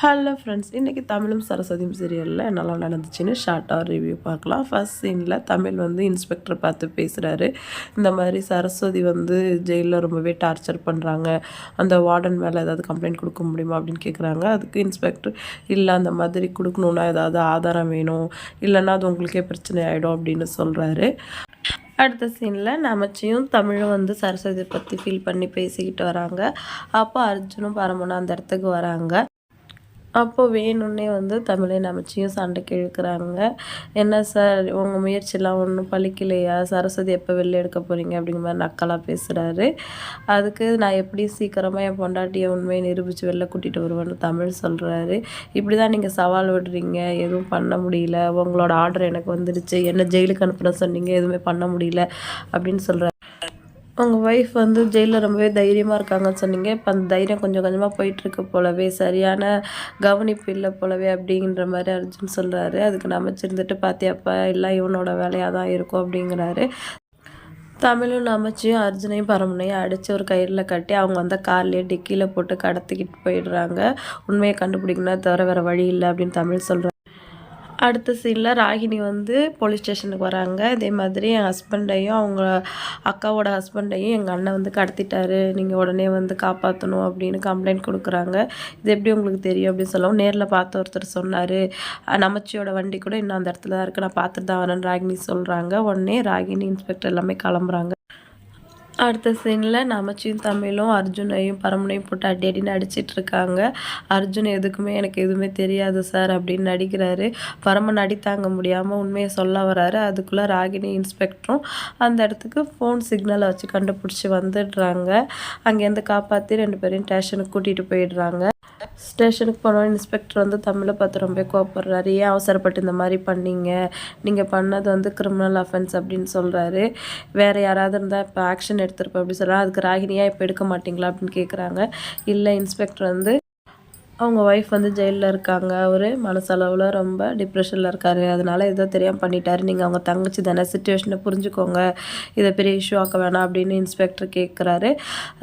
Hello friends இன்றைக்கி தமிழும் சரஸ்வதியும் சீரியலில் என்னெல்லாம் நடந்துச்சுன்னு ஷார்ட்டாக ரிவ்யூ பார்க்கலாம். ஃபஸ்ட் சீனில் தமிழ் வந்து இன்ஸ்பெக்டர் பார்த்து பேசுகிறாரு இந்த மாதிரி சரஸ்வதி வந்து ஜெயிலில் ரொம்பவே டார்ச்சர் பண்ணுறாங்க அந்த வார்டன் மேலே ஏதாவது கம்ப்ளைண்ட் கொடுக்க முடியுமா அப்படின்னு கேட்குறாங்க அதுக்கு இன்ஸ்பெக்டர் இல்லை அந்த மாதிரி கொடுக்கணுன்னா ஏதாவது ஆதாரம் வேணும். இல்லைன்னா அது உங்களுக்கே பிரச்சனை ஆகிடும் அப்படின்னு சொல்கிறாரு அடுத்த சீனில் நமச்சியும் தமிழும் வந்து சரஸ்வதியை பற்றி ஃபீல் பண்ணி பேசிக்கிட்டு வராங்க. அப்போ அர்ஜுனும் பரமனும் அந்த இடத்துக்கு வராங்க. அப்போ வேணும்னே வந்து தமிழை நமச்சியும் சண்டைக்கு இழுக்கிறாங்க என்ன சார் உங்கள் முயற்சியெலாம் ஒன்றும் பழிக்கலையா? சரஸ்வதி எப்போ வெளில எடுக்க போகிறீங்க அப்படிங்கிற மாதிரி நக்கலாக பேசுகிறாரு அதுக்கு நான் எப்படி சீக்கிரமாக என் பொண்டாட்டியை உண்மையை நிரூபித்து வெளில கூட்டிகிட்டு வருவேன்னு தமிழ் சொல்கிறாரு இப்படி தான் நீங்கள் சவால் விடுறீங்க. எதுவும் பண்ண முடியல. உங்களோட ஆர்டர் எனக்கு வந்துடுச்சு என்ன ஜெயிலுக்கு அனுப்புன சொன்னீங்க? எதுவுமே பண்ண முடியல. அப்படின்னு சொல்கிறாரு உங்கள் ஒய்ஃப் வந்து ஜெயிலில் ரொம்பவே தைரியமாக இருக்காங்கன்னு சொன்னீங்க. இப்போ அந்த தைரியம் கொஞ்சம் கொஞ்சமாக போயிட்டுருக்கு போலவே சரியான கவனிப்பு இல்லை போலவே அப்படிங்கிற மாதிரி அர்ஜுன் சொல்கிறாரு அதுக்கு நமச்சிருந்துட்டு பார்த்தியாப்பா எல்லாம் இவனோட வேலையாக தான் இருக்கும் அப்படிங்கிறாரு. தமிழும் நமச்சியும் அர்ஜுனையும் பரமனையும் அடித்து ஒரு கயிறில் கட்டி அவங்க வந்து கார்லேயே டிக்கியில் போட்டு கடத்திக்கிட்டு போயிடுறாங்க. உண்மையை கண்டுபிடிக்கணும் தவிர வேறு வழி இல்லை அப்படின்னு தமிழ் சொல்கிறாங்க அடுத்த சீனில் ராகினி வந்து போலீஸ் ஸ்டேஷனுக்கு வராங்க. இதே மாதிரி என் ஹஸ்பண்டையும் அவங்க அக்காவோட ஹஸ்பண்டையும் எங்கள் அண்ணன் வந்து கடத்திட்டாரு. நீங்கள் உடனே வந்து காப்பாற்றணும் அப்படின்னு கம்ப்ளைண்ட் கொடுக்குறாங்க. இது எப்படி உங்களுக்கு தெரியும் அப்படின்னு சொல்லவும் நேரில் பார்த்த ஒருத்தர் சொன்னார். நமச்சியோட வண்டி கூட இன்னும் அந்த இடத்துல தான் இருக்குது நான் பார்த்துட்டு தான் வரேன் ராகினி சொல்கிறாங்க உடனே ராகினி இன்ஸ்பெக்டர் எல்லாமே கிளம்புறாங்க. அடுத்த சீனில் நமச்சியும் தமிழும் அர்ஜுனையும் பரமனையும் போட்டு அடி அடின்னு அடிச்சிட்டு இருக்காங்க. அர்ஜுன் எதுக்குமே எனக்கு எதுவுமே தெரியாது சார் அப்படின்னு நடிக்கிறாரு. பரமன் அடி தாங்க முடியாமல் உண்மையை சொல்ல வராரு. அதுக்குள்ளே ராகினி இன்ஸ்பெக்டரும் அந்த இடத்துக்கு ஃபோன் சிக்னலை வச்சு கண்டுபிடிச்சி வந்துடுறாங்க. அங்கேருந்து காப்பாற்றி ரெண்டு பேரையும் ஸ்டேஷனுக்கு கூட்டிகிட்டு போயிடுறாங்க. ஸ்டேஷனுக்கு போனோம். இன்ஸ்பெக்டர் வந்து தமிழை பார்த்து ரொம்ப கோவப்படுறாரு. ஏன் அவசரப்பட்டு இந்த மாதிரி பண்ணீங்க? நீங்கள் பண்ணது வந்து கிரிமினல் அஃபென்ஸ் அப்படின்னு சொல்கிறாரு வேறு யாராவது இருந்தால் இப்போ ஆக்ஷன் எடுத்திருப்பேன் அப்படி சொல்கிறாங்க அதுக்கு ராகினியாக இப்போ எடுக்க மாட்டிங்களா அப்படின்னு கேட்குறாங்க இல்லை இன்ஸ்பெக்டர் வந்து அவங்க ஒய்ஃப் வந்து ஜெயிலில் இருக்காங்க. அவர் மனசளவில் ரொம்ப டிப்ரெஷனில் இருக்கார். அதனால் ஏதோ தெரியாமல் பண்ணிட்டாரு. நீங்கள் அவங்க தங்கச்சி தானே? சுச்சுவேஷனை புரிஞ்சுக்கோங்க. இதை பெரிய இஷ்யூ ஆக்க வேணாம் அப்படின்னு இன்ஸ்பெக்டர் கேட்குறாரு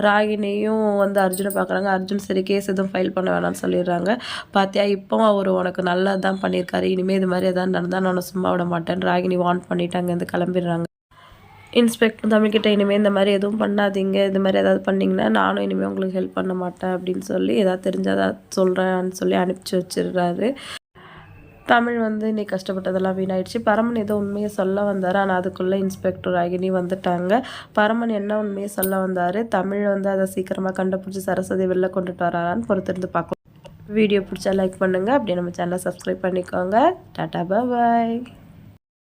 ராகினியும் வந்து அர்ஜுனை பார்க்குறாங்க அர்ஜுன் சரி கேஸ் எதுவும் ஃபைல் பண்ண வேணாம்னு சொல்லிடுறாங்க. பார்த்தியா இப்போ அவர் உனக்கு நல்லா தான் பண்ணியிருக்காரு. இனிமேல் இது மாதிரி எதாவது நடந்தால் நான் சும்மா விட மாட்டேன். ராகினி வான் பண்ணிவிட்டு அங்கேருந்து கிளம்பிடுறாங்க. இன்ஸ்பெக்டர் தமிழ்கிட்ட இனிமேல் இந்த மாதிரி எதுவும் பண்ணாதீங்க இது மாதிரி ஏதாவது பண்ணிங்கன்னா நானும் இனிமேல் உங்களுக்கு ஹெல்ப் பண்ண மாட்டேன் அப்படின்னு சொல்லி ஏதாவது தெரிஞ்சால் சொல்கிறேன்னு சொல்லி அனுப்பிச்சி வச்சிடுறாரு. தமிழ் வந்து இன்னைக்கு கஷ்டப்பட்டதெல்லாம் வீணாயிடுச்சு. பரமன் ஏதோ உண்மையை சொல்ல வந்தார் ஆனால் அதுக்குள்ளே இன்ஸ்பெக்டர் அகினி வந்துட்டாங்க. பரமன் என்ன உண்மையை சொல்ல வந்தார்? தமிழ் வந்து அதை சீக்கிரமாக கண்டுபிடிச்சி சரஸ்வதி வெளில கொண்டுட்டு வராரான்னு பொறுத்திருந்து பார்க்கணும் வீடியோ பிடிச்சா லைக் பண்ணுங்கள் அப்படியே நம்ம சேனலை சப்ஸ்கிரைப் பண்ணிக்கோங்க. டாட்டா பாய்